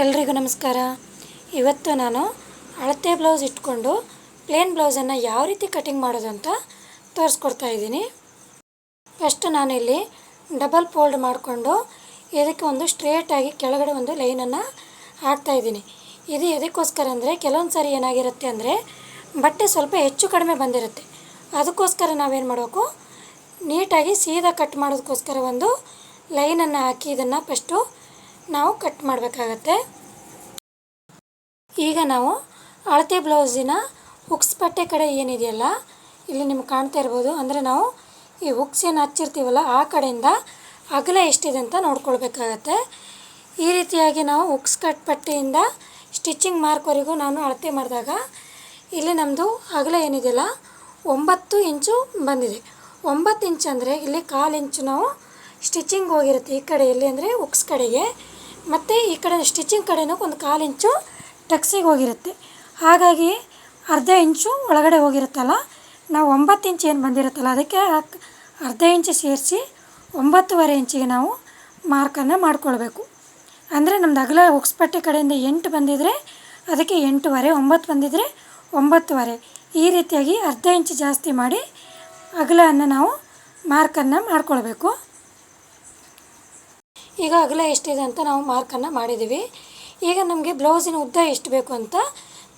ಎಲ್ರಿಗೂ ನಮಸ್ಕಾರ. ಇವತ್ತು ನಾನು ಅಳತೆ ಬ್ಲೌಸ್ ಇಟ್ಕೊಂಡು ಪ್ಲೇನ್ ಬ್ಲೌಸನ್ನು ಯಾವ ರೀತಿ ಕಟಿಂಗ್ ಮಾಡೋದು ಅಂತ ತೋರಿಸ್ಕೊಡ್ತಾ ಇದ್ದೀನಿ. ಫಸ್ಟ್ ನಾನಿಲ್ಲಿ ಡಬಲ್ ಫೋಲ್ಡ್ ಮಾಡಿಕೊಂಡು ಇದಕ್ಕೆ ಒಂದು ಸ್ಟ್ರೇಟಾಗಿ ಕೆಳಗಡೆ ಒಂದು ಲೈನನ್ನು ಹಾಕ್ತಾಯಿದ್ದೀನಿ ಇದು ಎದಕ್ಕೋಸ್ಕರ ಅಂದರೆ ಕೆಲವೊಂದು ಸಾರಿ ಏನಾಗಿರುತ್ತೆ ಅಂದರೆ ಬಟ್ಟೆ ಸ್ವಲ್ಪ ಹೆಚ್ಚು ಕಡಿಮೆ ಬಂದಿರುತ್ತೆ. ಅದಕ್ಕೋಸ್ಕರ ನಾವೇನು ಮಾಡಬೇಕು? ನೀಟಾಗಿ ಸೀದಾ ಕಟ್ ಮಾಡೋದಕ್ಕೋಸ್ಕರ ಒಂದು ಲೈನನ್ನು ಹಾಕಿ ಇದನ್ನು ಫಸ್ಟು ನಾವು ಕಟ್ ಮಾಡಬೇಕಾಗತ್ತೆ. ಈಗ ನಾವು ಅಳತೆ ಬ್ಲೌಸಿನ ಹುಕ್ಸ್ ಪಟ್ಟೆ ಕಡೆ ಏನಿದೆಯಲ್ಲ, ಇಲ್ಲಿ ನಿಮ್ಗೆ ಕಾಣ್ತಾ ಇರ್ಬೋದು. ಅಂದರೆ ನಾವು ಈ ಹುಕ್ಸ್ ಏನು ಹಚ್ಚಿರ್ತೀವಲ್ಲ, ಆ ಕಡೆಯಿಂದ ಅಗಲ ಎಷ್ಟಿದೆ ಅಂತ ನೋಡ್ಕೊಳ್ಬೇಕಾಗತ್ತೆ. ಈ ರೀತಿಯಾಗಿ ನಾವು ಹುಕ್ಸ್ ಕಟ್ ಪಟ್ಟೆಯಿಂದ ಸ್ಟಿಚಿಂಗ್ ಮಾರ್ಕ್ವರೆಗೂ ನಾನು ಅಳತೆ ಮಾಡಿದಾಗ ಇಲ್ಲಿ ನಮ್ಮದು ಅಗಲ ಏನಿದೆಯಲ್ಲ, ಒಂಬತ್ತು ಇಂಚು ಬಂದಿದೆ. ಒಂಬತ್ತು ಇಂಚ್ ಅಂದರೆ ಇಲ್ಲಿ ಕಾಲು ಇಂಚು ನಾವು ಸ್ಟಿಚಿಂಗ್ ಹೋಗಿರುತ್ತೆ ಈ ಕಡೆಯಲ್ಲಿ ಅಂದರೆ ಹುಕ್ಸ್ ಕಡೆಗೆ. ಮತ್ತು ಈ ಕಡೆ ಸ್ಟಿಚಿಂಗ್ ಕಡೆನೂ ಒಂದು ಕಾಲು ಇಂಚು ಟಕ್ಸಿಗೆ ಹೋಗಿರುತ್ತೆ. ಹಾಗಾಗಿ ಅರ್ಧ ಇಂಚು ಒಳಗಡೆ ಹೋಗಿರುತ್ತಲ್ಲ, ನಾವು ಒಂಬತ್ತು ಇಂಚು ಏನು ಬಂದಿರುತ್ತಲ್ಲ, ಅದಕ್ಕೆ ಅರ್ಧ ಇಂಚು ಸೇರಿಸಿ ಒಂಬತ್ತುವರೆ ಇಂಚಿಗೆ ನಾವು ಮಾರ್ಕನ್ನು ಮಾಡ್ಕೊಳ್ಬೇಕು. ಅಂದರೆ ನಮ್ಮದು ಅಗಲ ಉಕ್ಸ್ಪಟ್ಟೆ ಕಡೆಯಿಂದ ಎಂಟು ಬಂದಿದ್ದರೆ ಅದಕ್ಕೆ ಎಂಟುವರೆ, ಒಂಬತ್ತು ಬಂದಿದ್ದರೆ ಒಂಬತ್ತುವರೆ. ಈ ರೀತಿಯಾಗಿ ಅರ್ಧ ಇಂಚು ಜಾಸ್ತಿ ಮಾಡಿ ಅಗಲವನ್ನು ನಾವು ಮಾರ್ಕನ್ನು ಮಾಡ್ಕೊಳ್ಬೇಕು. ಈಗ ಅಗಲ ಎಷ್ಟಿದೆ ಅಂತ ನಾವು ಮಾರ್ಕನ್ನು ಮಾಡಿದ್ದೀವಿ. ಈಗ ನಮಗೆ ಬ್ಲೌಸಿನ ಉದ್ದ ಎಷ್ಟು ಬೇಕು ಅಂತ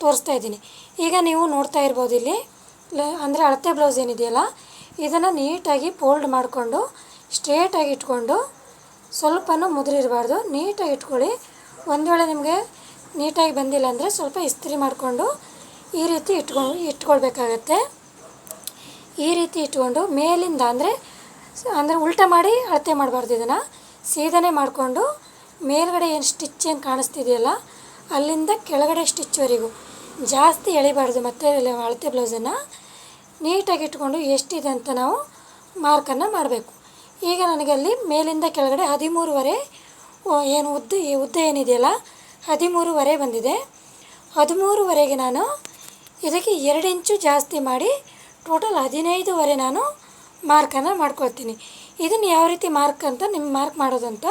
ತೋರಿಸ್ತಾ ಇದ್ದೀನಿ. ಈಗ ನೀವು ನೋಡ್ತಾ ಇರ್ಬೋದು ಇಲ್ಲಿ ಅಂದರೆ ಅಳತೆ ಬ್ಲೌಸ್ ಏನಿದೆಯಲ್ಲ, ಇದನ್ನು ನೀಟಾಗಿ ಫೋಲ್ಡ್ ಮಾಡಿಕೊಂಡು, ಸ್ಟ್ರೇಟಾಗಿ ಇಟ್ಕೊಂಡು, ಸ್ವಲ್ಪನೂ ಮುದುರಿರಬಾರ್ದು. ನೀಟಾಗಿ ಇಟ್ಕೊಳ್ಳಿ. ಒಂದು ವೇಳೆ ನಿಮಗೆ ನೀಟಾಗಿ ಬಂದಿಲ್ಲ ಅಂದರೆ ಸ್ವಲ್ಪ ಇಸ್ತ್ರಿ ಮಾಡಿಕೊಂಡು ಈ ರೀತಿ ಇಟ್ಕೊಂಡು ಇಟ್ಕೊಳ್ಬೇಕಾಗತ್ತೆ. ಈ ರೀತಿ ಇಟ್ಕೊಂಡು ಮೇಲಿಂದ ಅಂದರೆ ಅಂದರೆ ಉಲ್ಟಾ ಮಾಡಿ ಅಳತೆ ಮಾಡಬಾರ್ದು ಇದನ್ನು. ಸೀದನೇ ಮಾಡಿಕೊಂಡು ಮೇಲ್ಗಡೆ ಏನು ಸ್ಟಿಚ್ ಏನು ಕಾಣಿಸ್ತಿದೆಯಲ್ಲ, ಅಲ್ಲಿಂದ ಕೆಳಗಡೆ ಸ್ಟಿಚ್ವರೆಗೂ ಜಾಸ್ತಿ ಎಳಿಬಾರ್ದು ಮತ್ತೆ ಅಳತೆ ಬ್ಲೌಸನ್ನು ನೀಟಾಗಿ ಇಟ್ಕೊಂಡು ಎಷ್ಟಿದೆ ಅಂತ ನಾವು ಮಾರ್ಕನ್ನು ಮಾಡಬೇಕು. ಈಗ ನನಗೆ ಅಲ್ಲಿ ಮೇಲಿಂದ ಕೆಳಗಡೆ ಹದಿಮೂರುವರೆ ಏನು ಉದ್ದ ಉದ್ದ ಏನಿದೆಯಲ್ಲ, ಹದಿಮೂರುವರೆ ಬಂದಿದೆ. ಹದಿಮೂರುವರೆಗೆ ನಾನು ಇದಕ್ಕೆ ಎರಡು ಇಂಚು ಜಾಸ್ತಿ ಮಾಡಿ ಟೋಟಲ್ ಹದಿನೈದುವರೆ ನಾನು ಮಾರ್ಕನ್ನು ಮಾಡ್ಕೊಳ್ತೀನಿ. ಇದನ್ನು ಯಾವ ರೀತಿ ಮಾರ್ಕ್ ಅಂತ ನಿಮ್ಗೆ ಮಾರ್ಕ್ ಮಾಡೋದಂತ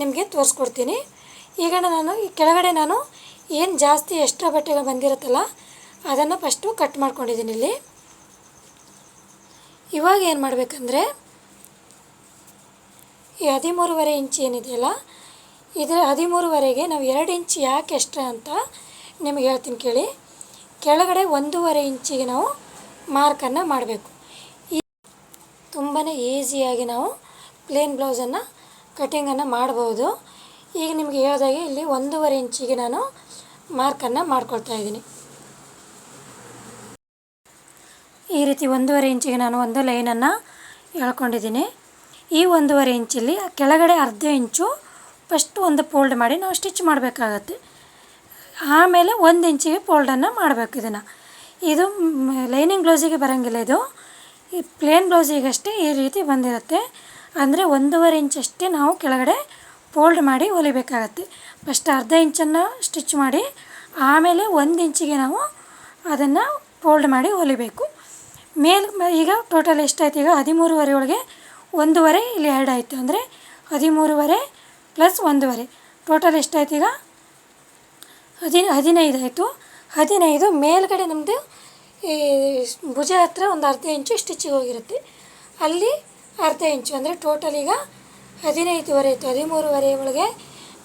ನಿಮಗೆ ತೋರಿಸ್ಕೊಡ್ತೀನಿ. ಈಗ ನಾನು, ಈ ಕೆಳಗಡೆ ನಾನು ಏನು ಜಾಸ್ತಿ ಎಕ್ಸ್ಟ್ರಾ ಬಟ್ಟೆಗಳು ಬಂದಿರುತ್ತಲ್ಲ, ಅದನ್ನು ಫಸ್ಟು ಕಟ್ ಮಾಡ್ಕೊಂಡಿದ್ದೀನಿ ಇಲ್ಲಿ. ಇವಾಗ ಏನು ಮಾಡಬೇಕಂದ್ರೆ, ಈ ಹದಿಮೂರುವರೆ ಇಂಚ್ ಏನಿದೆಯಲ್ಲ, ಇದರ ಹದಿಮೂರುವರೆಗೆ ನಾವು ಎರಡು ಇಂಚ್ ಯಾಕೆ ಎಕ್ಸ್ಟ್ರಾ ಅಂತ ನಿಮಗೆ ಹೇಳ್ತೀನಿ ಕೇಳಿ. ಕೆಳಗಡೆ ಒಂದೂವರೆ ಇಂಚಿಗೆ ನಾವು ಮಾರ್ಕನ್ನು ಮಾಡಬೇಕು. ತುಂಬಾ ಈಸಿಯಾಗಿ ನಾವು ಪ್ಲೇನ್ ಬ್ಲೌಸನ್ನು ಕಟ್ಟಿಂಗನ್ನು ಮಾಡ್ಬೋದು. ಈಗ ನಿಮಗೆ ಹೇಳಿದಾಗೆ ಇಲ್ಲಿ ಒಂದೂವರೆ ಇಂಚಿಗೆ ನಾನು ಮಾರ್ಕನ್ನು ಮಾಡ್ಕೊಳ್ತಾ ಇದ್ದೀನಿ. ಈ ರೀತಿ ಒಂದೂವರೆ ಇಂಚಿಗೆ ನಾನು ಒಂದು ಲೈನನ್ನು ಎಳ್ಕೊಂಡಿದ್ದೀನಿ. ಈ ಒಂದೂವರೆ ಇಂಚಲ್ಲಿ ಕೆಳಗಡೆ ಅರ್ಧ ಇಂಚು ಫಸ್ಟ್ ಒಂದು ಫೋಲ್ಡ್ ಮಾಡಿ ನಾವು ಸ್ಟಿಚ್ ಮಾಡಬೇಕಾಗತ್ತೆ. ಆಮೇಲೆ ಒಂದು ಇಂಚಿಗೆ ಫೋಲ್ಡನ್ನು ಮಾಡಬೇಕು ಇದನ್ನು. ಇದು ಲೈನಿಂಗ್ ಬ್ಲೌಸಿಗೆ ಬರೋಂಗಿಲ್ಲ ಇದು. ಈ ಪ್ಲೇನ್ ಬ್ಲೌಸಿಗಷ್ಟೇ ಈ ರೀತಿ ಬಂದಿರುತ್ತೆ. ಅಂದರೆ ಒಂದೂವರೆ ಇಂಚಷ್ಟೇ ನಾವು ಕೆಳಗಡೆ ಫೋಲ್ಡ್ ಮಾಡಿ ಹೊಲಿಬೇಕಾಗತ್ತೆ. ಫಸ್ಟ್ ಅರ್ಧ ಇಂಚನ್ನು ಸ್ಟಿಚ್ ಮಾಡಿ, ಆಮೇಲೆ ಒಂದು ಇಂಚಿಗೆ ನಾವು ಅದನ್ನು ಫೋಲ್ಡ್ ಮಾಡಿ ಹೊಲಿಬೇಕು. ಮೇಲ್, ಈಗ ಟೋಟಲ್ ಎಷ್ಟಾಯ್ತು? ಈಗ ಹದಿಮೂರುವರೆ ಒಳಗೆ ಒಂದೂವರೆ, ಇಲ್ಲಿ ಎರಡು ಆಯಿತು ಅಂದರೆ ಹದಿಮೂರುವರೆ ಪ್ಲಸ್ ಒಂದೂವರೆ. ಟೋಟಲ್ ಎಷ್ಟಾಯ್ತು ಈಗ? ಹದಿನ ಹದಿನೈದು ಆಯಿತು. ಹದಿನೈದು ಮೇಲ್ಗಡೆ ನಮ್ಮದು ಈ ಭುಜ ಹತ್ರ ಒಂದು ಅರ್ಧ ಇಂಚು ಸ್ಟಿಚ್ಚಿಗೆ ಹೋಗಿರುತ್ತೆ. ಅಲ್ಲಿ ಅರ್ಧ ಇಂಚು ಅಂದರೆ ಟೋಟಲ್ ಈಗ ಹದಿನೈದುವರೆ ಇತ್ತು ಹದಿಮೂರುವರೆ ಒಳಗೆ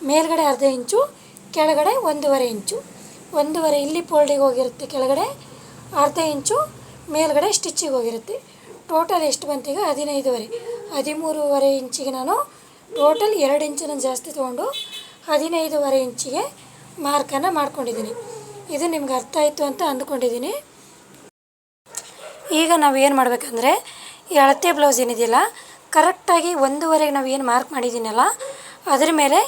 ಮೇಲ್ಗಡೆ ಅರ್ಧ ಇಂಚು, ಕೆಳಗಡೆ ಒಂದೂವರೆ ಇಂಚು. ಒಂದೂವರೆ ಇಲ್ಲಿ ಫೋಲ್ಡಿಗೆ ಹೋಗಿರುತ್ತೆ, ಕೆಳಗಡೆ ಅರ್ಧ ಇಂಚು, ಮೇಲ್ಗಡೆ ಸ್ಟಿಚಿಗೆ ಹೋಗಿರುತ್ತೆ. ಟೋಟಲ್ ಎಷ್ಟು ಬಂತು ಈಗ? ಹದಿನೈದುವರೆ. ಹದಿಮೂರುವರೆ ಇಂಚಿಗೆ ನಾನು ಟೋಟಲ್ ಎರಡು ಇಂಚನ್ನು ಜಾಸ್ತಿ ತೊಗೊಂಡು ಹದಿನೈದುವರೆ ಇಂಚಿಗೆ ಮಾರ್ಕನ್ನು ಮಾಡ್ಕೊಂಡಿದ್ದೀನಿ. ಇದು ನಿಮ್ಗೆ ಅರ್ಥ ಆಯಿತು ಅಂತ ಅಂದ್ಕೊಂಡಿದ್ದೀನಿ. ಈಗ ನಾವು ಏನು ಮಾಡಬೇಕಂದ್ರೆ, ಈ ಅಳತೆ ಬ್ಲೌಸ್ ಏನಿದೆಯಲ್ಲ ಕರೆಕ್ಟಾಗಿ ಒಂದೂವರೆಗೆ ನಾವು ಏನು ಮಾರ್ಕ್ ಮಾಡಿದ್ದೀನಲ್ಲ ಅದ್ರ ಮೇಲೆ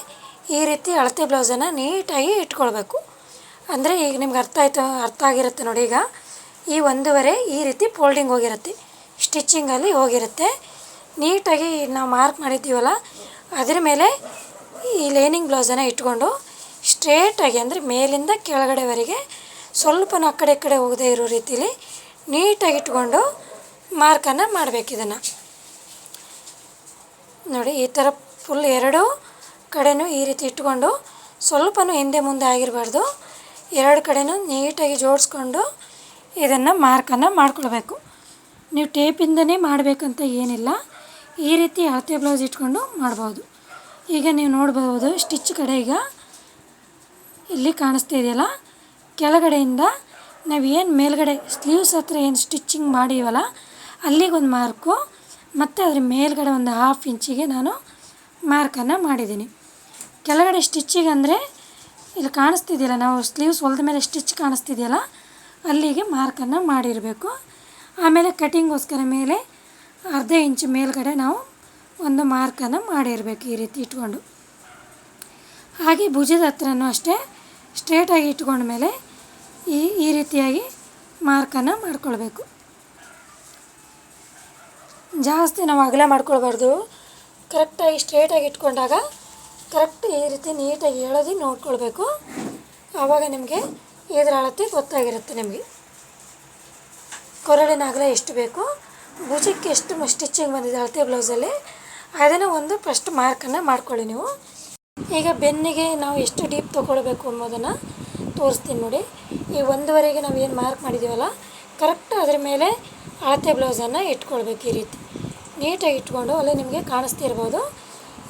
ಈ ರೀತಿ ಅಳತೆ ಬ್ಲೌಸನ್ನು ನೀಟಾಗಿ ಇಟ್ಕೊಳ್ಬೇಕು. ಅಂದರೆ ಈಗ ನಿಮ್ಗೆ ಅರ್ಥ ಆಯಿತು, ಅರ್ಥ ಆಗಿರುತ್ತೆ ನೋಡಿ ಈಗ. ಈ ಒಂದೂವರೆ ಈ ರೀತಿ ಫೋಲ್ಡಿಂಗ್ ಹೋಗಿರುತ್ತೆ ಸ್ಟಿಚ್ಚಿಂಗಲ್ಲಿ ಹೋಗಿರುತ್ತೆ. ನೀಟಾಗಿ ನಾವು ಮಾರ್ಕ್ ಮಾಡಿದ್ದೀವಲ್ಲ, ಅದ್ರ ಮೇಲೆ ಈ ಲೈನಿಂಗ್ ಬ್ಲೌಸನ್ನು ಇಟ್ಕೊಂಡು ಸ್ಟ್ರೇಟಾಗಿ ಅಂದರೆ ಮೇಲಿಂದ ಕೆಳಗಡೆವರೆಗೆ ಸ್ವಲ್ಪನೂ ಆ ಕಡೆ ಕಡೆ ಹೋಗದೇ ಇರೋ ರೀತಿಲಿ ನೀಟಾಗಿ ಇಟ್ಕೊಂಡು ಮಾರ್ಕನ್ನು ಮಾಡಬೇಕು ಇದನ್ನು. ನೋಡಿ, ಈ ಥರ ಫುಲ್ ಎರಡೂ ಕಡೆನೂ ಈ ರೀತಿ ಇಟ್ಕೊಂಡು ಸ್ವಲ್ಪನೂ ಹಿಂದೆ ಮುಂದೆ ಆಗಿರಬಾರ್ದು. ಎರಡು ಕಡೆನೂ ನೀಟಾಗಿ ಜೋಡಿಸ್ಕೊಂಡು ಇದನ್ನು ಮಾರ್ಕನ್ನು ಮಾಡ್ಕೊಳ್ಬೇಕು. ನೀವು ಟೇಪಿಂದನೇ ಮಾಡಬೇಕಂತ ಏನಿಲ್ಲ. ಈ ರೀತಿ ಅಳತೆ ಬ್ಲೌಸ್ ಇಟ್ಕೊಂಡು ಮಾಡ್ಬೋದು. ಈಗ ನೀವು ನೋಡ್ಬೋದು, ಸ್ಟಿಚ್ ಕಡೆ ಈಗ ಇಲ್ಲಿ ಕಾಣಿಸ್ತಾ ಇದೆಯಲ್ಲ? ಕೆಳಗಡೆಯಿಂದ ನಾವು ಏನು ಮೇಲ್ಗಡೆ ಸ್ಲೀವ್ಸ್ ಹತ್ರ ಏನು ಸ್ಟಿಚ್ಚಿಂಗ್ ಮಾಡೀವಲ್ಲ, ಅಲ್ಲಿಗೊಂದು ಮಾರ್ಕು ಮತ್ತು ಅದ್ರ ಮೇಲ್ಗಡೆ ಒಂದು ಹಾಫ್ ಇಂಚಿಗೆ ನಾನು ಮಾರ್ಕನ್ನು ಮಾಡಿದ್ದೀನಿ. ಕೆಳಗಡೆ ಸ್ಟಿಚ್ಚಿಗೆ ಅಂದರೆ, ಇಲ್ಲಿ ಕಾಣಿಸ್ತಿದೆಯಲ್ಲ, ನಾವು ಸ್ಲೀವ್ಸ್ ಹೊಲ್ದ ಮೇಲೆ ಸ್ಟಿಚ್ ಕಾಣಿಸ್ತಿದೆಯಲ್ಲ, ಅಲ್ಲಿಗೆ ಮಾರ್ಕನ್ನು ಮಾಡಿರಬೇಕು. ಆಮೇಲೆ ಕಟಿಂಗೋಸ್ಕರ ಮೇಲೆ ಅರ್ಧ ಇಂಚು ಮೇಲ್ಗಡೆ ನಾವು ಒಂದು ಮಾರ್ಕನ್ನು ಮಾಡಿರಬೇಕು ಈ ರೀತಿ ಇಟ್ಕೊಂಡು. ಹಾಗೆ ಭುಜದ ಹತ್ರನೂ ಅಷ್ಟೇ ಸ್ಟ್ರೇಟಾಗಿ ಇಟ್ಕೊಂಡ ಮೇಲೆ ಈ ಈ ರೀತಿಯಾಗಿ ಮಾರ್ಕನ್ನು ಮಾಡ್ಕೊಳ್ಬೇಕು. ಜಾಸ್ತಿ ನಾವು ಅಗಲ ಮಾಡ್ಕೊಳ್ಬಾರ್ದು. ಕರೆಕ್ಟಾಗಿ ಸ್ಟ್ರೇಟಾಗಿ ಇಟ್ಕೊಂಡಾಗ ಕರೆಕ್ಟ್ ಈ ರೀತಿ ನೀಟಾಗಿ ಎಳೆದು ನೋಡ್ಕೊಳ್ಬೇಕು. ಆವಾಗ ನಿಮಗೆ ಇದರ ಅಳತೆ ಗೊತ್ತಾಗಿರುತ್ತೆ ನಿಮಗೆ. ಕೊರಳಿನ ಅಗಲ ಎಷ್ಟು ಬೇಕು? ಭುಜಕ್ಕೆ ಎಷ್ಟು ಸ್ಟಿಚಿಂಗ್ ಬಂದಿದೆ ಅಳತೆ ಬ್ಲೌಸಲ್ಲಿ ಅದನ್ನು ಒಂದು ಫಸ್ಟ್ ಮಾರ್ಕನ್ನು ಮಾಡ್ಕೊಳ್ಳಿ ನೀವು. ಈಗ ಬೆನ್ನಿಗೆ ನಾವು ಎಷ್ಟು ಡೀಪ್ ತೊಗೊಳ್ಬೇಕು ಎಂಬುದನ್ನು ತೋರಿಸ್ತೀನಿ ನೋಡಿ. ಈ ಒಂದುವರೆಗೆ ನಾವು ಏನು ಮಾರ್ಕ್ ಮಾಡಿದ್ದೀವಲ್ಲ ಕರೆಕ್ಟ್ ಅದ್ರ ಮೇಲೆ ಅಳತೆ ಬ್ಲೌಸನ್ನು ಇಟ್ಕೊಳ್ಬೇಕು ಈ ರೀತಿ. ನೀಟಾಗಿ ಇಟ್ಕೊಂಡು ಅಲ್ಲೇ ನಿಮಗೆ ಕಾಣಿಸ್ತಿರ್ಬೋದು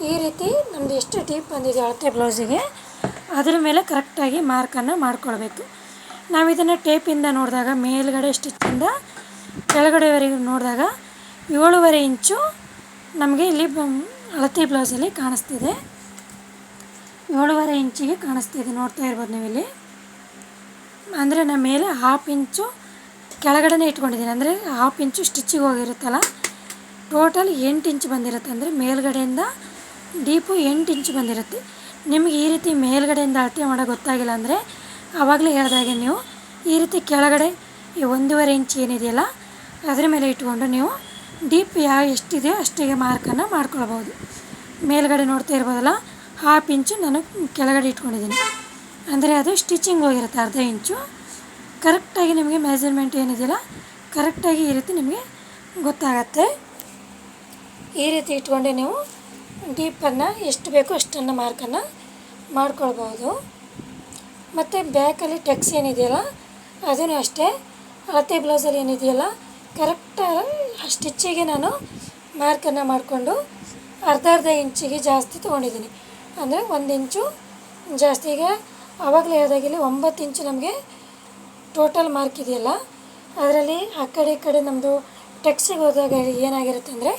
ಈ ರೀತಿ ನಮ್ಮದು ಎಷ್ಟು ಡೀಪ್ ಬಂದಿದೆ ಅಳತೆ ಬ್ಲೌಸಿಗೆ ಅದ್ರ ಮೇಲೆ ಕರೆಕ್ಟಾಗಿ ಮಾರ್ಕನ್ನು ಮಾಡ್ಕೊಳ್ಬೇಕು. ನಾವು ಇದನ್ನು ಟೇಪಿಂದ ನೋಡಿದಾಗ, ಮೇಲ್ಗಡೆ ಸ್ಟಿಚ್ಚಿಂದ ಕೆಳಗಡೆವರೆಗೂ ನೋಡಿದಾಗ, ಏಳುವರೆ ಇಂಚು ನಮಗೆ ಇಲ್ಲಿ ಅಳತೆ ಬ್ಲೌಸಲ್ಲಿ ಕಾಣಿಸ್ತಿದೆ. ಏಳುವರೆ ಇಂಚಿಗೆ ಕಾಣಿಸ್ತಿದೆ, ನೋಡ್ತಾ ಇರ್ಬೋದು ನೀವು ಇಲ್ಲಿ ಅಂದರೆ ನಮ್ಮ ಮೇಲೆ ಹಾಫ್ ಇಂಚು ಕೆಳಗಡೆನೇ ಇಟ್ಕೊಂಡಿದ್ದೀನಿ. ಅಂದರೆ ಹಾಫ್ ಇಂಚು ಸ್ಟಿಚ್ಚಿಗೆ ಹೋಗಿರುತ್ತಲ್ಲ ಟೋಟಲ್ ಎಂಟು ಇಂಚು ಬಂದಿರುತ್ತೆ. ಅಂದರೆ ಮೇಲ್ಗಡೆಯಿಂದ ಡೀಪು ಎಂಟು ಇಂಚು ಬಂದಿರುತ್ತೆ. ನಿಮಗೆ ಈ ರೀತಿ ಮೇಲ್ಗಡೆಯಿಂದ ಅಳತೆ ಮಾಡೋ ಗೊತ್ತಾಗಿಲ್ಲ ಅಂದರೆ ಆವಾಗಲೇ ಹೇಳಿದಾಗೆ ನೀವು ಈ ರೀತಿ ಕೆಳಗಡೆ ಈ ಒಂದೂವರೆ ಇಂಚ್ ಏನಿದೆಯಲ್ಲ, ಅದರ ಮೇಲೆ ಇಟ್ಕೊಂಡು ನೀವು ಡೀಪ್ ಯಾವ ಎಷ್ಟಿದೆಯೋ ಅಷ್ಟಿಗೆ ಮಾರ್ಕನ್ನು ಮಾಡ್ಕೊಳ್ಬೋದು ಮೇಲ್ಗಡೆ ನೋಡ್ತಾ ಇರ್ಬೋದಲ್ಲ ಹಾಫ್ ಇಂಚು ನಾನು ಕೆಳಗಡೆ ಇಟ್ಕೊಂಡಿದ್ದೀನಿ. ಅಂದರೆ ಅದು ಸ್ಟಿಚಿಂಗ್ ಹೋಗಿರುತ್ತೆ ಅರ್ಧ ಇಂಚು. ಕರೆಕ್ಟಾಗಿ ನಿಮಗೆ ಮೆಜರ್ಮೆಂಟ್ ಏನಿದೆಯಲ್ಲ, ಕರೆಕ್ಟಾಗಿ ಈ ರೀತಿ ನಿಮಗೆ ಗೊತ್ತಾಗತ್ತೆ. ಈ ರೀತಿ ಇಟ್ಕೊಂಡೆ ನೀವು ಡೀಪನ್ನು ಎಷ್ಟು ಬೇಕೋ ಅಷ್ಟನ್ನು ಮಾರ್ಕನ್ನು ಮಾಡ್ಕೊಳ್ಬೋದು. ಮತ್ತು ಬ್ಯಾಕಲ್ಲಿ ಟೆಕ್ಸ್ ಏನಿದೆಯಲ್ಲ ಅದೂ ಅಷ್ಟೇ, ಅಳತೆ ಬ್ಲೌಸಲ್ಲಿ ಏನಿದೆಯಲ್ಲ ಕರೆಕ್ಟಾಗಿ ಸ್ಟಿಚ್ಚಿಗೆ ನಾನು ಮಾರ್ಕನ್ನು ಮಾಡಿಕೊಂಡು ಅರ್ಧ ಅರ್ಧ ಇಂಚಿಗೆ ಜಾಸ್ತಿ ತೊಗೊಂಡಿದ್ದೀನಿ. ಅಂದರೆ ಒಂದು ಇಂಚು ಜಾಸ್ತಿ ಈಗ ಆವಾಗಲೇ ಹೇಳಿದಾಗಿಲ್ಲಿ ಒಂಬತ್ತು ಇಂಚು ನಮಗೆ ಟೋಟಲ್ ಮಾರ್ಕ್ ಇದೆಯಲ್ಲ, ಅದರಲ್ಲಿ ಆ ಕಡೆ ಈ ಕಡೆ ನಮ್ಮದು ಟೆಕ್ಸಿಗೆ ಹೋದಾಗ ಏನಾಗಿರುತ್ತೆ ಅಂದರೆ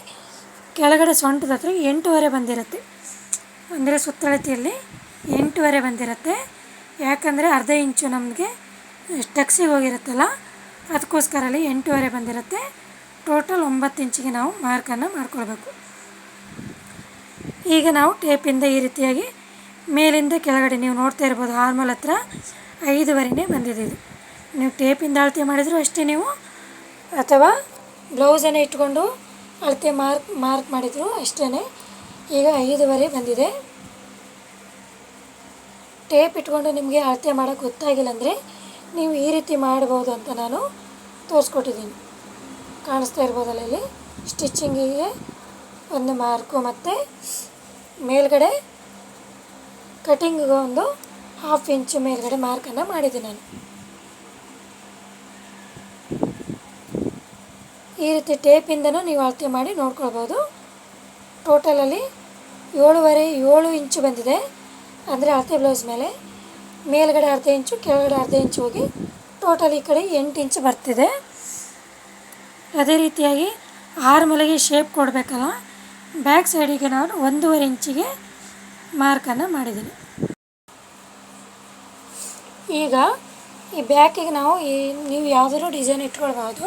ಕೆಳಗಡೆ ಸೊಂಟದ ಹತ್ರ ಎಂಟೂವರೆ ಬಂದಿರುತ್ತೆ. ಅಂದರೆ ಸುತ್ತಳತೆಯಲ್ಲಿ ಎಂಟೂವರೆ ಬಂದಿರುತ್ತೆ. ಯಾಕಂದರೆ ಅರ್ಧ ಇಂಚು ನಮಗೆ ಟೆಕ್ಸಿಗೆ ಹೋಗಿರುತ್ತಲ್ಲ ಅದಕ್ಕೋಸ್ಕರ ಅಲ್ಲಿ ಎಂಟೂವರೆ ಬಂದಿರುತ್ತೆ. ಟೋಟಲ್ ಒಂಬತ್ತು ಇಂಚಿಗೆ ನಾವು ಮಾರ್ಕನ್ನು ಮಾಡ್ಕೊಳ್ಬೇಕು. ಈಗ ನಾವು ಟೇಪಿಂದ ಈ ರೀತಿಯಾಗಿ ಮೇಲಿಂದ ಕೆಳಗಡೆ, ನೀವು ನೋಡ್ತಾ ಇರ್ಬೋದು ಹಾರ್ಮಲ್ ಹತ್ರ ಐದುವರೆನೇ ಬಂದಿದೆ ಇದು. ನೀವು ಟೇಪಿಂದ ಅಳತೆ ಮಾಡಿದರೂ ಅಷ್ಟೇ ನೀವು, ಅಥವಾ ಬ್ಲೌಸನ್ನು ಇಟ್ಕೊಂಡು ಅಳತೆ ಮಾರ್ಕ್ ಮಾರ್ಕ್ ಮಾಡಿದ್ರು ಅಷ್ಟೇ ಈಗ ಐದುವರೆ ಬಂದಿದೆ. ಟೇಪ್ ಇಟ್ಕೊಂಡು ನಿಮಗೆ ಅಳತೆ ಮಾಡೋಕ್ಕೆ ಗೊತ್ತಾಗಿಲ್ಲ ಅಂದರೆ ನೀವು ಈ ರೀತಿ ಮಾಡ್ಬೋದು ಅಂತ ನಾನು ತೋರಿಸ್ಕೊಟ್ಟಿದ್ದೀನಿ. ಕಾಣಿಸ್ತಾ ಇರ್ಬೋದಲ್ಲ ಇಲ್ಲಿ ಸ್ಟಿಚ್ಚಿಂಗಿಗೆ ಒಂದು ಮಾರ್ಕು ಮತ್ತು ಮೇಲ್ಗಡೆ ಕಟಿಂಗಿಗೆ ಒಂದು ಹಾಫ್ ಇಂಚು ಮೇಲ್ಗಡೆ ಮಾರ್ಕನ್ನು ಮಾಡಿದ್ದೀನಿ ನಾನು. ಈ ರೀತಿ ಟೇಪಿಂದನೂ ನೀವು ಅಳತೆ ಮಾಡಿ ನೋಡ್ಕೊಳ್ಬೋದು. ಟೋಟಲಲ್ಲಿ ಏಳುವರೆ, ಏಳು ಇಂಚು ಬಂದಿದೆ. ಅಂದರೆ ಅಳತೆ ಬ್ಲೌಸ್ ಮೇಲೆ. ಮೇಲ್ಗಡೆ ಅರ್ಧ ಇಂಚು ಕೆಳಗಡೆ ಅರ್ಧ ಇಂಚು ಹೋಗಿ ಟೋಟಲ್ ಈ ಕಡೆ ಎಂಟು ಇಂಚು ಬರ್ತಿದೆ. ಅದೇ ರೀತಿಯಾಗಿ ಆರು ಮಲೆಗೆ ಶೇಪ್ ಕೊಡಬೇಕಲ್ಲ? ಬ್ಯಾಕ್ ಸೈಡಿಗೆ ನಾನು ಒಂದೂವರೆ ಇಂಚಿಗೆ ಮಾರ್ಕನ್ನು ಮಾಡಿದ್ದೀನಿ. ಈಗ ಈ ಬ್ಯಾಕಿಗೆ ನಾವು ಈ ನೀವು ಯಾವುದಾದ್ರು ಡಿಸೈನ್ ಇಟ್ಕೊಳ್ಬೋದು.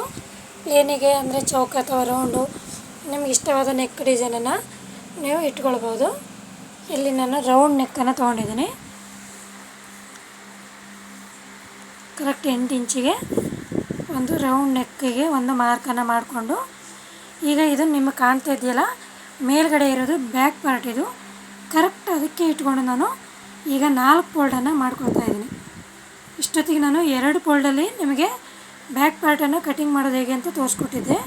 ಪ್ಲೇನಿಗೆ ಅಂದರೆ ಚೌಕ ಅಥವಾ ರೌಂಡು, ನಿಮ್ಗೆ ಇಷ್ಟವಾದ ನೆಕ್ ಡಿಸೈನನ್ನು ನೀವು ಇಟ್ಕೊಳ್ಬೋದು. ಇಲ್ಲಿ ನಾನು ರೌಂಡ್ ನೆಕ್ಕನ್ನು ತೊಗೊಂಡಿದ್ದೀನಿ. ಕರೆಕ್ಟ್ ಎಂಟು ಇಂಚಿಗೆ ಒಂದು ರೌಂಡ್ ನೆಕ್ಕಿಗೆ ಒಂದು ಮಾರ್ಕನ್ನು ಮಾಡಿಕೊಂಡು, ಈಗ ಇದು ನಿಮಗೆ ಕಾಣ್ತಾ ಇದೆಯಲ್ಲ, ಮೇಲ್ಗಡೆ ಇರೋದು ಬ್ಯಾಕ್ ಪಾರ್ಟ್ ಇದು. ಕರೆಕ್ಟ್ ಅದಕ್ಕೆ ಇಟ್ಕೊಂಡು ನಾನು ಈಗ ನಾಲ್ಕು ಫೋಲ್ಡನ್ನು ಮಾಡ್ಕೊಳ್ತಾ ಇದ್ದೀನಿ. ಇಷ್ಟೊತ್ತಿಗೆ ನಾನು ಎರಡು ಫೋಲ್ಡಲ್ಲಿ ನಿಮಗೆ ಬ್ಯಾಕ್ ಪಾರ್ಟನ್ನು ಕಟಿಂಗ್ ಮಾಡೋದು ಹೇಗೆ ಅಂತ ತೋರಿಸ್ಕೊಟ್ಟಿದ್ದೆ.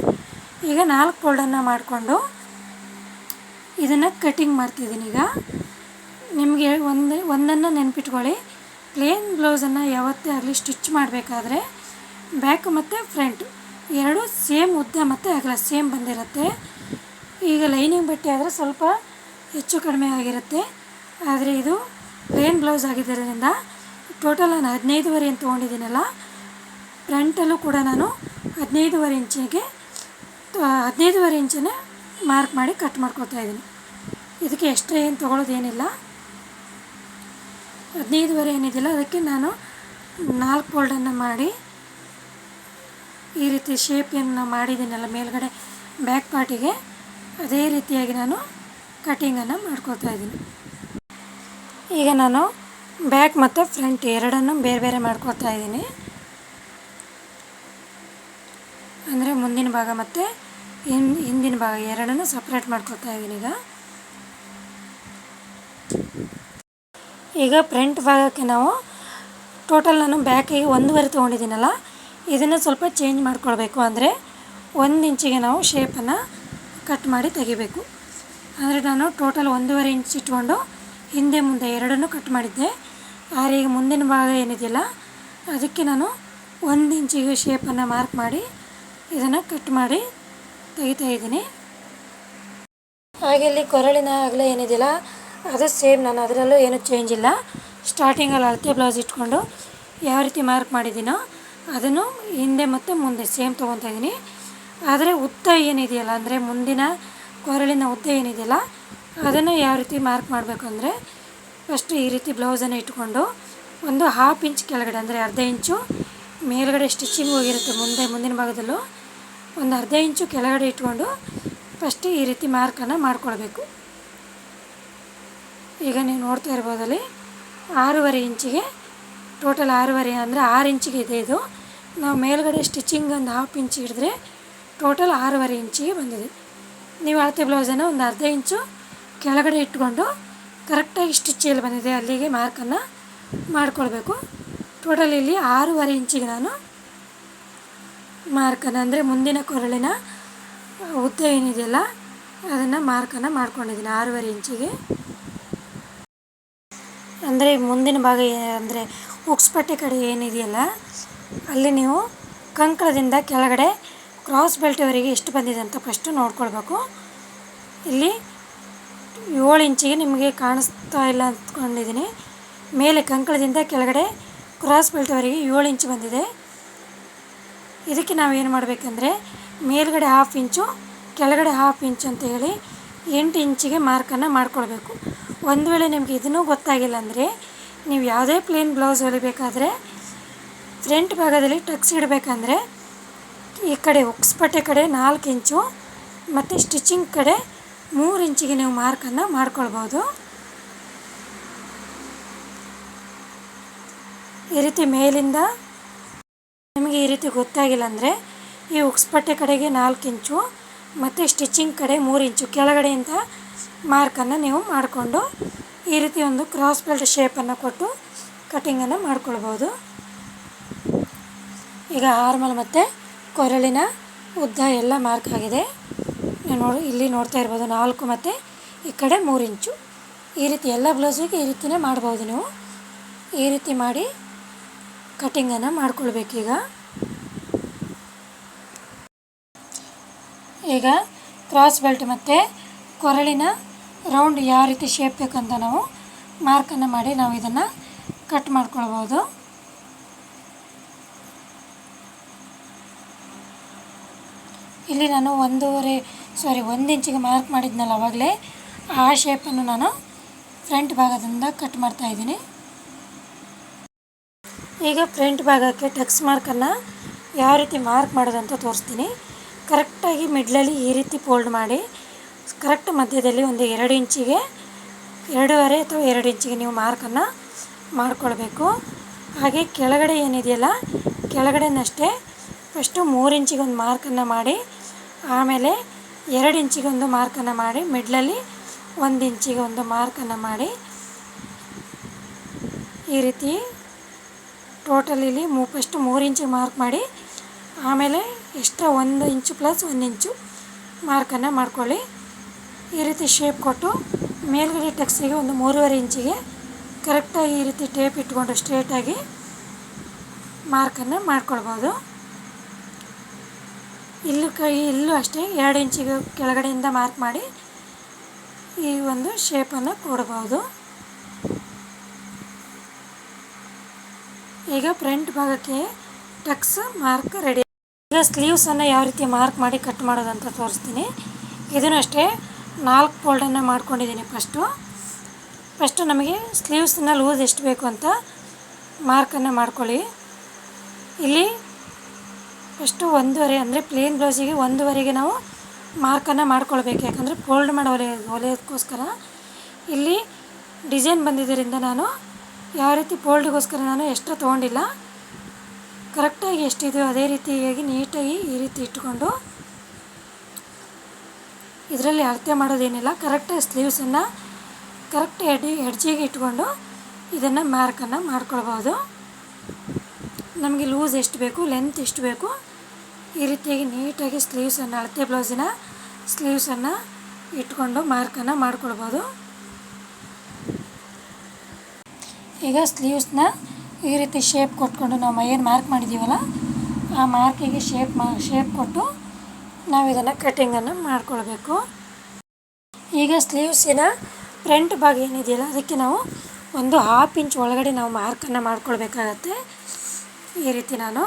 ಈಗ ನಾಲ್ಕು ಫೋಲ್ಡನ್ನು ಮಾಡಿಕೊಂಡು ಇದನ್ನು ಕಟಿಂಗ್ ಮಾಡ್ತಿದ್ದೀನಿ ಈಗ. ನಿಮಗೆ ಒಂದು ಒಂದನ್ನು ನೆನ್ಪಿಟ್ಕೊಳ್ಳಿ. ಪ್ಲೇನ್ ಬ್ಲೌಸನ್ನು ಯಾವತ್ತೇ ಆಗಲಿ ಸ್ಟಿಚ್ ಮಾಡಬೇಕಾದ್ರೆ ಬ್ಯಾಕ್ ಮತ್ತು ಫ್ರಂಟ್ ಎರಡು ಸೇಮ್ ಉದ್ದ ಮತ್ತು ಅಗಲ ಸೇಮ್ ಬಂದಿರುತ್ತೆ. ಈಗ ಲೈನಿಂಗ್ ಬಟ್ಟೆ ಆದರೆ ಸ್ವಲ್ಪ ಹೆಚ್ಚು ಕಡಿಮೆ ಆಗಿರುತ್ತೆ. ಆದರೆ ಇದು ಪ್ಲೇನ್ ಬ್ಲೌಸ್ ಆಗಿದ್ದರಿಂದ ಟೋಟಲ್ ನಾನು ಹದಿನೈದುವರೆ ಅಂತ ತೊಗೊಂಡಿದ್ದೀನಲ್ಲ ಫ್ರಂಟಲ್ಲೂ ಕೂಡ ನಾನು ಹದಿನೈದುವರೆ ಇಂಚಿಗೆ ಹದಿನೈದುವರೆ ಇಂಚನ್ನೇ ಮಾರ್ಕ್ ಮಾಡಿ ಕಟ್ ಮಾಡ್ಕೊಳ್ತಾ ಇದ್ದೀನಿ. ಇದಕ್ಕೆ ಎಕ್ಸ್ಟ್ರಾ ಏನು ತೊಗೊಳೋದೇನಿಲ್ಲ. ಹದಿನೈದುವರೆ ಏನಿದೆಯಲ್ಲ, ಅದಕ್ಕೆ ನಾನು ನಾಲ್ಕು ಫೋಲ್ಡನ್ನು ಮಾಡಿ ಈ ರೀತಿ ಶೇಪ್ ಏನು ಮಾಡಿದ್ದೀನಲ್ಲ ಮೇಲ್ಗಡೆ ಬ್ಯಾಕ್ ಪಾರ್ಟಿಗೆ ಅದೇ ರೀತಿಯಾಗಿ ನಾನು ಕಟಿಂಗನ್ನು ಮಾಡ್ಕೊತಾ ಇದ್ದೀನಿ. ಈಗ ನಾನು ಬ್ಯಾಕ್ ಮತ್ತು ಫ್ರಂಟ್ ಎರಡನ್ನು ಬೇರೆ ಬೇರೆ ಮಾಡ್ಕೊತಾ ಇದ್ದೀನಿ. ಅಂದರೆ ಮುಂದಿನ ಭಾಗ ಮತ್ತು ಹಿಂದಿನ ಭಾಗ ಎರಡನ್ನು ಸಪ್ರೇಟ್ ಮಾಡ್ಕೊಳ್ತಾ ಇದ್ದೀನಿ ಈಗ. ಈಗ ಫ್ರಂಟ್ ಭಾಗಕ್ಕೆ ನಾವು ಟೋಟಲ್ ನಾನು ಬ್ಯಾಕಿಗೆ ಒಂದೂವರೆ ತೊಗೊಂಡಿದ್ದೀನಲ್ಲ, ಇದನ್ನು ಸ್ವಲ್ಪ ಚೇಂಜ್ ಮಾಡ್ಕೊಳ್ಬೇಕು. ಅಂದರೆ ಒಂದು ಇಂಚಿಗೆ ನಾವು ಶೇಪನ್ನು ಕಟ್ ಮಾಡಿ ತೆಗಿಬೇಕು. ಅಂದರೆ ನಾನು ಟೋಟಲ್ ಒಂದೂವರೆ ಇಂಚ್ ಇಟ್ಕೊಂಡು ಹಿಂದೆ ಮುಂದೆ ಎರಡನ್ನೂ ಕಟ್ ಮಾಡಿದ್ದೆ. ಆದರೆ ಈಗ ಮುಂದಿನ ಭಾಗ ಏನಿದೆಯಲ್ಲ, ಅದಕ್ಕೆ ನಾನು ಒಂದು ಇಂಚಿಗೆ ಶೇಪನ್ನು ಮಾರ್ಕ್ ಮಾಡಿ ಇದನ್ನು ಕಟ್ ಮಾಡಿ ತೆಗಿತಾ ಇದ್ದೀನಿ. ಹಾಗೆ ಇಲ್ಲಿ ಕೊರಳಿನ ಆಗಲೇ ಏನಿದೆಯಲ್ಲ, ಅದು ಸೇಮ್ ನಾನು ಅದರಲ್ಲೂ ಏನೂ ಚೇಂಜ್ ಇಲ್ಲ. ಸ್ಟಾರ್ಟಿಂಗಲ್ಲಿ ಅಳತೆ ಬ್ಲೌಸ್ ಇಟ್ಕೊಂಡು ಯಾವ ರೀತಿ ಮಾರ್ಕ್ ಮಾಡಿದ್ದೀನೋ ಅದನ್ನು ಹಿಂದೆ ಮತ್ತು ಮುಂದೆ ಸೇಮ್ ತೊಗೊತಾ ಇದ್ದೀನಿ. ಆದರೆ ಉತ್ತ ಏನಿದೆಯಲ್ಲ, ಅಂದರೆ ಮುಂದಿನ ಕೊರಳಿನ ಉದ್ದ ಏನಿದೆಯಲ್ಲ, ಅದನ್ನು ಯಾವ ರೀತಿ ಮಾರ್ಕ್ ಮಾಡಬೇಕು ಅಂದರೆ ಫಸ್ಟು ಈ ರೀತಿ ಬ್ಲೌಸನ್ನು ಇಟ್ಕೊಂಡು, ಒಂದು ಹಾಫ್ ಇಂಚ್ ಕೆಳಗಡೆ ಅಂದರೆ ಅರ್ಧ ಇಂಚು ಮೇಲುಗಡೆ ಸ್ಟಿಚಿಂಗ್ ಹೋಗಿರುತ್ತೆ ಮುಂದೆ, ಮುಂದಿನ ಭಾಗದಲ್ಲೂ, ಒಂದು ಅರ್ಧ ಇಂಚು ಕೆಳಗಡೆ ಇಟ್ಕೊಂಡು ಫಸ್ಟು ಈ ರೀತಿ ಮಾರ್ಕನ್ನು ಮಾಡ್ಕೊಳ್ಬೇಕು. ಈಗ ನೀವು ನೋಡ್ತಾ ಇರ್ಬೋದಲ್ಲಿ, ಆರೂವರೆ ಇಂಚಿಗೆ ಟೋಟಲ್ ಆರೂವರೆ ಅಂದರೆ ಆರು ಇಂಚಿಗೆ ಇದೆ ಇದು. ನಾವು ಮೇಲ್ಗಡೆ ಸ್ಟಿಚಿಂಗ್ ಒಂದು ಹಾಫ್ ಇಂಚ್ ಹಿಡಿದ್ರೆ ಟೋಟಲ್ ಆರೂವರೆ ಇಂಚಿಗೆ ಬಂದಿದೆ. ನೀವು ಅಳತೆ ಬ್ಲೌಸನ್ನು ಒಂದು ಅರ್ಧ ಇಂಚು ಕೆಳಗಡೆ ಇಟ್ಕೊಂಡು ಕರೆಕ್ಟಾಗಿ ಸ್ಟಿಚ್ ಎಲ್ಲಿ ಬಂದಿದೆ ಅಲ್ಲಿಗೆ ಮಾರ್ಕನ್ನು ಮಾಡಿಕೊಳ್ಬೇಕು. ಟೋಟಲ್ ಇಲ್ಲಿ ಆರೂವರೆ ಇಂಚಿಗೆ ನಾನು ಮಾರ್ಕನ್ನು, ಅಂದರೆ ಮುಂದಿನ ಕೊರಳಿನ ಉದ್ದ ಏನಿದೆಯಲ್ಲ ಅದನ್ನು ಮಾರ್ಕನ್ನು ಮಾಡ್ಕೊಂಡಿದ್ದೀನಿ ಆರೂವರೆ ಇಂಚಿಗೆ. ಅಂದರೆ ಮುಂದಿನ ಭಾಗ ಅಂದರೆ ಉಕ್ಸ್ಪಟ್ಟೆ ಕಡೆ ಏನಿದೆಯಲ್ಲ, ಅಲ್ಲಿ ನೀವು ಕಂಕಳದಿಂದ ಕೆಳಗಡೆ ಕ್ರಾಸ್ ಬೆಲ್ಟ್ವರೆಗೆ ಎಷ್ಟು ಬಂದಿದೆ ಅಂತ ಫಸ್ಟು ನೋಡ್ಕೊಳ್ಬೇಕು. ಇಲ್ಲಿ ಏಳು ಇಂಚಿಗೆ ನಿಮಗೆ ಕಾಣಿಸ್ತಾ ಇಲ್ಲ ಅಂದ್ಕೊಂಡಿದ್ದೀನಿ. ಮೇಲೆ ಕಂಕಳದಿಂದ ಕೆಳಗಡೆ ಕ್ರಾಸ್ ಬೆಲ್ಟ್ವರೆಗೆ ಏಳು ಇಂಚು ಬಂದಿದೆ. ಇದಕ್ಕೆ ನಾವು ಏನು ಮಾಡಬೇಕಂದ್ರೆ ಮೇಲ್ಗಡೆ ಹಾಫ್ ಇಂಚು, ಕೆಳಗಡೆ ಹಾಫ್ ಇಂಚು ಅಂತ ಹೇಳಿ ಎಂಟು ಇಂಚಿಗೆ ಮಾರ್ಕನ್ನು ಮಾಡ್ಕೊಳ್ಬೇಕು. ಒಂದು ವೇಳೆ ನಿಮಗೆ ಇದನ್ನೂ ಗೊತ್ತಾಗಿಲ್ಲ ಅಂದರೆ ನೀವು ಯಾವುದೇ ಪ್ಲೇನ್ ಬ್ಲೌಸ್ ಹೊಲಿಬೇಕಾದ್ರೆ ಫ್ರಂಟ್ ಭಾಗದಲ್ಲಿ ಟಕ್ಸ್ ಇಡಬೇಕಂದ್ರೆ ಈ ಕಡೆ ಉಕ್ಸ್ಪಟ್ಟೆ ಕಡೆ ನಾಲ್ಕು ಇಂಚು, ಮತ್ತು ಸ್ಟಿಚಿಂಗ್ ಕಡೆ ಮೂರು ಇಂಚಿಗೆ ನೀವು ಮಾರ್ಕನ್ನು ಮಾಡ್ಕೊಳ್ಬೋದು. ಈ ರೀತಿ ಮೇಲಿಂದ ನಿಮಗೆ ಈ ರೀತಿ ಗೊತ್ತಾಗಿಲ್ಲ ಅಂದರೆ ಈ ಉಕ್ಸ್ಪಟ್ಟೆ ಕಡೆಗೆ ನಾಲ್ಕು ಇಂಚು, ಮತ್ತು ಸ್ಟಿಚಿಂಗ್ ಕಡೆ ಮೂರು ಇಂಚು ಕೆಳಗಡೆಯಿಂದ ಮಾರ್ಕನ್ನು ನೀವು ಮಾಡಿಕೊಂಡು ಈ ರೀತಿ ಒಂದು ಕ್ರಾಸ್ ಬೆಲ್ಟ್ ಶೇಪನ್ನು ಕೊಟ್ಟು ಕಟಿಂಗನ್ನು ಮಾಡ್ಕೊಳ್ಬೋದು. ಈಗ ಆರ್ಮಲ್ ಮತ್ತು ಕೊರಳಿನ ಉದ್ದ ಎಲ್ಲ ಮಾರ್ಕ್ ಆಗಿದೆ. ನೋಡಿ, ಇಲ್ಲಿ ನೋಡ್ತಾ ಇರ್ಬೋದು ನಾಲ್ಕು ಮತ್ತು ಈ ಕಡೆ ಮೂರು ಇಂಚು. ಈ ರೀತಿ ಎಲ್ಲ ಬ್ಲೌಸಿಗೆ ಈ ರೀತಿಯೇ ಮಾಡ್ಬೋದು ನೀವು. ಈ ರೀತಿ ಮಾಡಿ ಕಟ್ಟಿಂಗನ್ನು ಮಾಡ್ಕೊಳ್ಬೇಕೀಗ ಈಗ. ಕ್ರಾಸ್ ಬೆಲ್ಟ್ ಮತ್ತು ಕೊರಳಿನ ರೌಂಡ್ ಯಾವ ರೀತಿ ಶೇಪ್ ಬೇಕಂತ ನಾವು ಮಾರ್ಕನ್ನು ಮಾಡಿ ನಾವು ಇದನ್ನು ಕಟ್ ಮಾಡ್ಕೊಳ್ಬೋದು. ಇಲ್ಲಿ ನಾನು ಒಂದೂವರೆ ಸಾರಿ ಒಂದು ಇಂಚಿಗೆ ಮಾರ್ಕ್ ಮಾಡಿದ್ನಲ್ಲ ಆವಾಗಲೇ ಆ ಶೇಪನ್ನು ನಾನು ಫ್ರಂಟ್ ಭಾಗದಿಂದ ಕಟ್ ಮಾಡ್ತಾ ಇದ್ದೀನಿ. ಈಗ ಫ್ರಂಟ್ ಭಾಗಕ್ಕೆ ಟೆಕ್ಸ್ ಮಾರ್ಕನ್ನು ಯಾವ ರೀತಿ ಮಾರ್ಕ್ ಮಾಡೋದಂತ ತೋರಿಸ್ತೀನಿ. ಕರೆಕ್ಟಾಗಿ ಮಿಡ್ಲಲ್ಲಿ ಈ ರೀತಿ ಫೋಲ್ಡ್ ಮಾಡಿ ಕರೆಕ್ಟ್ ಮಧ್ಯದಲ್ಲಿ ಒಂದು ಎರಡು ಇಂಚಿಗೆ, ಎರಡೂವರೆ ಅಥವಾ ಎರಡು ಇಂಚಿಗೆ ನೀವು ಮಾರ್ಕನ್ನು ಮಾಡ್ಕೊಳ್ಬೇಕು. ಹಾಗೆ ಕೆಳಗಡೆ ಏನಿದೆಯಲ್ಲ, ಕೆಳಗಡೆನಷ್ಟೇ ಫಸ್ಟು ಮೂರು ಇಂಚಿಗೆ ಒಂದು ಮಾರ್ಕನ್ನು ಮಾಡಿ ಆಮೇಲೆ ಎರಡು ಇಂಚಿಗೆ ಒಂದು ಮಾರ್ಕನ್ನು ಮಾಡಿ, ಮಿಡ್ಲಲ್ಲಿ ಒಂದು ಇಂಚಿಗೆ ಒಂದು ಮಾರ್ಕನ್ನು ಮಾಡಿ. ಈ ರೀತಿ ಟೋಟಲ್ ಇಲ್ಲಿ ಮೂ, ಫಸ್ಟು ಮೂರು ಇಂಚಿಗೆ ಮಾರ್ಕ್ ಮಾಡಿ, ಆಮೇಲೆ ಎಕ್ಸ್ಟ್ರಾ ಒಂದು ಇಂಚು ಪ್ಲಸ್ ಒಂದು ಇಂಚು ಮಾರ್ಕನ್ನು ಮಾಡ್ಕೊಳ್ಳಿ. ಈ ರೀತಿ ಶೇಪ್ ಕೊಟ್ಟು ಮೇಲ್ಗಡೆ ಟೆಕ್ಸಿಗೆ ಒಂದು ಮೂರುವರೆ ಇಂಚಿಗೆ ಕರೆಕ್ಟಾಗಿ ಈ ರೀತಿ ಟೇಪ್ ಇಟ್ಕೊಂಡು ಸ್ಟ್ರೇಟಾಗಿ ಮಾರ್ಕನ್ನು ಮಾಡ್ಕೊಳ್ಬೋದು. ಇಲ್ಲೂ ಕೈ, ಇಲ್ಲೂ ಅಷ್ಟೇ ಎರಡು ಇಂಚಿಗೆ ಕೆಳಗಡೆಯಿಂದ ಮಾರ್ಕ್ ಮಾಡಿ ಈ ಒಂದು ಶೇಪನ್ನು ಕೊಡ್ಬೋದು. ಈಗ ಫ್ರಂಟ್ ಭಾಗಕ್ಕೆ ಟಕ್ಸ್ ಮಾರ್ಕ್ ರೆಡಿ. ಈಗ ಸ್ಲೀವ್ಸನ್ನು ಯಾವ ರೀತಿ ಮಾರ್ಕ್ ಮಾಡಿ ಕಟ್ ಮಾಡೋದಂತ ತೋರಿಸ್ತೀನಿ. ಇದನ್ನು ಅಷ್ಟೇ ನಾಲ್ಕು ಫೋಲ್ಡನ್ನು ಮಾಡ್ಕೊಂಡಿದ್ದೀನಿ ಫಸ್ಟು. ಫಸ್ಟು ನಮಗೆ ಸ್ಲೀವ್ಸನ್ನ ಲೂಸ್ ಎಷ್ಟು ಬೇಕು ಅಂತ ಮಾರ್ಕನ್ನು ಮಾಡ್ಕೊಳ್ಳಿ. ಇಲ್ಲಿ ಫಸ್ಟು ಒಂದೂವರೆ, ಅಂದರೆ ಪ್ಲೇನ್ ಬ್ಲೌಸಿಗೆ ಒಂದೂವರೆಗೆ ನಾವು ಮಾರ್ಕನ್ನು ಮಾಡ್ಕೊಳ್ಬೇಕು. ಯಾಕಂದರೆ ಫೋಲ್ಡ್ ಮಾಡೋ ಒಲೆ ಒಲೆಯೋದಕ್ಕೋಸ್ಕರ ಇಲ್ಲಿ ಡಿಸೈನ್ ಬಂದಿದ್ದರಿಂದ ನಾನು ಯಾವ ರೀತಿ ಫೋಲ್ಡ್ಗೋಸ್ಕರ ನಾನು ಎಕ್ಸ್ಟ್ರಾ ತೊಗೊಂಡಿಲ್ಲ. ಕರೆಕ್ಟಾಗಿ ಎಷ್ಟಿದೆಯೋ ಅದೇ ರೀತಿಯಾಗಿ ನೀಟಾಗಿ ಈ ರೀತಿ ಇಟ್ಕೊಂಡು ಇದರಲ್ಲಿ ಅಳತೆ ಮಾಡೋದೇನಿಲ್ಲ. ಕರೆಕ್ಟಾಗಿ ಸ್ಲೀವ್ಸನ್ನು ಕರೆಕ್ಟ್ ಎಡಿ, ಎಡ್ಜಿಗೆ ಇಟ್ಕೊಂಡು ಇದನ್ನು ಮಾರ್ಕನ್ನು ಮಾಡ್ಕೊಳ್ಬೋದು. ನಮಗೆ ಲೂಸ್ ಎಷ್ಟು ಬೇಕು ಲೆಂತ್ ಎಷ್ಟು ಬೇಕು, ಈ ರೀತಿಯಾಗಿ ನೀಟಾಗಿ ಸ್ಲೀವ್ಸನ್ನು ಅಳತೆ ಬ್ಲೌಸಿನ ಸ್ಲೀವ್ಸನ್ನು ಇಟ್ಕೊಂಡು ಮಾರ್ಕನ್ನು ಮಾಡ್ಕೊಳ್ಬೋದು. ಈಗ ಸ್ಲೀವ್ಸ್ನ ಈ ರೀತಿ ಶೇಪ್ ಕೊಟ್ಕೊಂಡು ನಾವು ಮೈಯನ್ನು ಮಾರ್ಕ್ ಮಾಡಿದ್ದೀವಲ್ಲ ಆ ಮಾರ್ಕಿಗೆ ಶೇಪ್ ಮಾ ಶೇಪ್ ಕೊಟ್ಟು ನಾವು ಇದನ್ನು ಕಟ್ಟಿಂಗನ್ನು ಮಾಡ್ಕೊಳ್ಬೇಕು. ಈಗ ಸ್ಲೀವ್ಸಿನ ಫ್ರಂಟ್ ಭಾಗ ಏನಿದೆಯಲ್ಲ, ಅದಕ್ಕೆ ನಾವು ಒಂದು ಹಾಫ್ ಇಂಚ್ ಒಳಗಡೆ ನಾವು ಮಾರ್ಕನ್ನು ಮಾಡ್ಕೊಳ್ಬೇಕಾಗತ್ತೆ. ಈ ರೀತಿ ನಾನು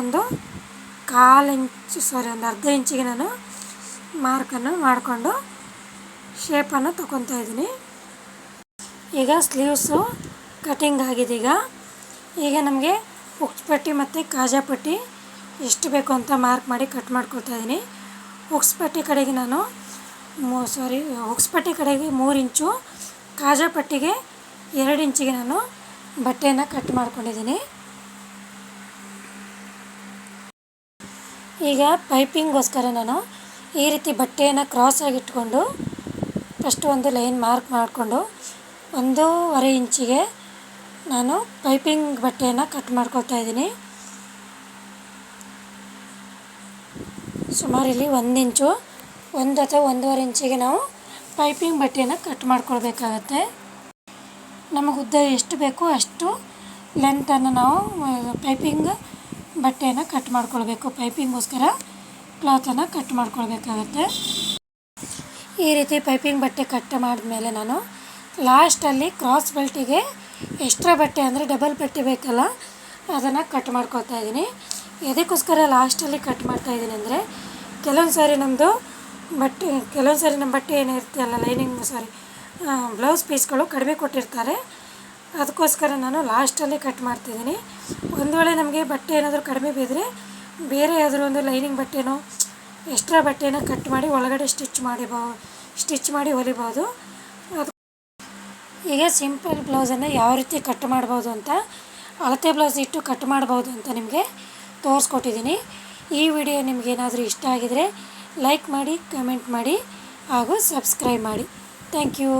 ಒಂದು ಕಾಲು ಇಂಚು ಸಾರಿ ಒಂದು ಅರ್ಧ ಇಂಚಿಗೆ ನಾನು ಮಾರ್ಕನ್ನು ಮಾಡಿಕೊಂಡು ಶೇಪನ್ನು ತಗೊತಾ ಇದ್ದೀನಿ. ಈಗ ಸ್ಲೀವ್ಸು ಕಟಿಂಗ್ ಆಗಿದೆ ಈಗ. ಈಗ ನಮಗೆ ಪಟ್ಟಿ ಮತ್ತು ಕಾಜಾ ಪಟ್ಟಿ ಎಷ್ಟು ಬೇಕು ಅಂತ ಮಾರ್ಕ್ ಮಾಡಿ ಕಟ್ ಮಾಡ್ಕೊಳ್ತಾ ಇದ್ದೀನಿ. ಪಟ್ಟಿ ಕಡೆಗೆ ನಾನು ಮೂ ಸಾರಿ ಪಟ್ಟಿ ಕಡೆಗೆ ಮೂರು ಇಂಚು, ಕಾಜಾ ಪಟ್ಟಿಗೆ ಎರಡು ಇಂಚಿಗೆ ನಾನು ಬಟ್ಟೆಯನ್ನು ಕಟ್ ಮಾಡ್ಕೊಂಡಿದ್ದೀನಿ. ಈಗ ಪೈಪಿಂಗ್ಗೋಸ್ಕರ ನಾನು ಈ ರೀತಿ ಬಟ್ಟೆಯನ್ನು ಕ್ರಾಸಾಗಿ ಇಟ್ಕೊಂಡು ಫಸ್ಟ್ ಒಂದು ಲೈನ್ ಮಾರ್ಕ್ ಮಾಡಿಕೊಂಡು ಒಂದೂವರೆ ಇಂಚಿಗೆ ನಾನು ಪೈಪಿಂಗ್ ಬಟ್ಟೆಯನ್ನು ಕಟ್ ಮಾಡ್ಕೊಳ್ತಾ ಇದ್ದೀನಿ. ಸುಮಾರು ಇಲ್ಲಿ ಒಂದು ಇಂಚು, ಒಂದು ಅಥವಾ ಒಂದೂವರೆ ಇಂಚಿಗೆ ನಾವು ಪೈಪಿಂಗ್ ಬಟ್ಟೆಯನ್ನು ಕಟ್ ಮಾಡ್ಕೊಳ್ಬೇಕಾಗತ್ತೆ. ನಮಗೆ ಉದ್ದ ಎಷ್ಟು ಬೇಕೋ ಅಷ್ಟು ಲೆಂತನ್ನು ನಾವು ಪೈಪಿಂಗ್ ಬಟ್ಟೆಯನ್ನು ಕಟ್ ಮಾಡ್ಕೊಳ್ಬೇಕು. ಪೈಪಿಂಗೋಸ್ಕರ ಕ್ಲಾತನ್ನು ಕಟ್ ಮಾಡ್ಕೊಳ್ಬೇಕಾಗತ್ತೆ. ಈ ರೀತಿ ಪೈಪಿಂಗ್ ಬಟ್ಟೆ ಕಟ್ ಮಾಡಿದ್ಮೇಲೆ ನಾನು ಲಾಸ್ಟಲ್ಲಿ ಕ್ರಾಸ್ ಬೆಲ್ಟಿಗೆ ಎಕ್ಸ್ಟ್ರಾ ಬಟ್ಟೆ ಅಂದರೆ ಡಬಲ್ ಬಟ್ಟೆ ಬೇಕಲ್ಲ, ಅದನ್ನು ಕಟ್ ಮಾಡ್ಕೊತಾ ಇದ್ದೀನಿ. ಎದಕ್ಕೋಸ್ಕರ ಲಾಸ್ಟಲ್ಲಿ ಕಟ್ ಮಾಡ್ತಾ ಇದ್ದೀನಿ ಅಂದರೆ ಕೆಲವೊಂದು ಸಾರಿ ನಮ್ಮದು ಬಟ್ಟೆ, ಕೆಲವೊಂದು ಸಾರಿ ನಮ್ಮ ಬಟ್ಟೆ ಏನಿರುತ್ತಲ್ಲ ಲೈನಿಂಗ್, ಸಾರಿ ಬ್ಲೌಸ್ ಪೀಸ್ಗಳು ಕಡಿಮೆ ಕೊಟ್ಟಿರ್ತಾರೆ. ಅದಕ್ಕೋಸ್ಕರ ನಾನು ಲಾಸ್ಟಲ್ಲಿ ಕಟ್ ಮಾಡ್ತಿದ್ದೀನಿ. ಒಂದು ವೇಳೆ ನಮಗೆ ಬಟ್ಟೆ ಏನಾದರೂ ಕಡಿಮೆ ಬಿದ್ದರೆ ಬೇರೆ ಯಾವುದಾದ್ರು ಒಂದು ಲೈನಿಂಗ್ ಬಟ್ಟೆನೋ ಎಕ್ಸ್ಟ್ರಾ ಬಟ್ಟೆನ ಕಟ್ ಮಾಡಿ ಒಳಗಡೆ ಸ್ಟಿಚ್ ಮಾಡಿಬೋ ಸ್ಟಿಚ್ ಮಾಡಿ ಹೊಲಿಬೋದು. ಅದು ಈಗ ಸಿಂಪಲ್ ಬ್ಲೌಸನ್ನು ಯಾವ ರೀತಿ ಕಟ್ ಮಾಡ್ಬೋದು ಅಂತ, ಅಳತೆ ಬ್ಲೌಸ್ ಇಟ್ಟು ಕಟ್ ಮಾಡ್ಬೋದು ಅಂತ ನಿಮಗೆ ತೋರಿಸ್ಕೊಟ್ಟಿದ್ದೀನಿ. ಈ ವಿಡಿಯೋ ನಿಮಗೇನಾದರೂ ಇಷ್ಟ ಆಗಿದರೆ ಲೈಕ್ ಮಾಡಿ ಕಮೆಂಟ್ ಮಾಡಿ ಹಾಗೂ ಸಬ್ಸ್ಕ್ರೈಬ್ ಮಾಡಿ. Thank you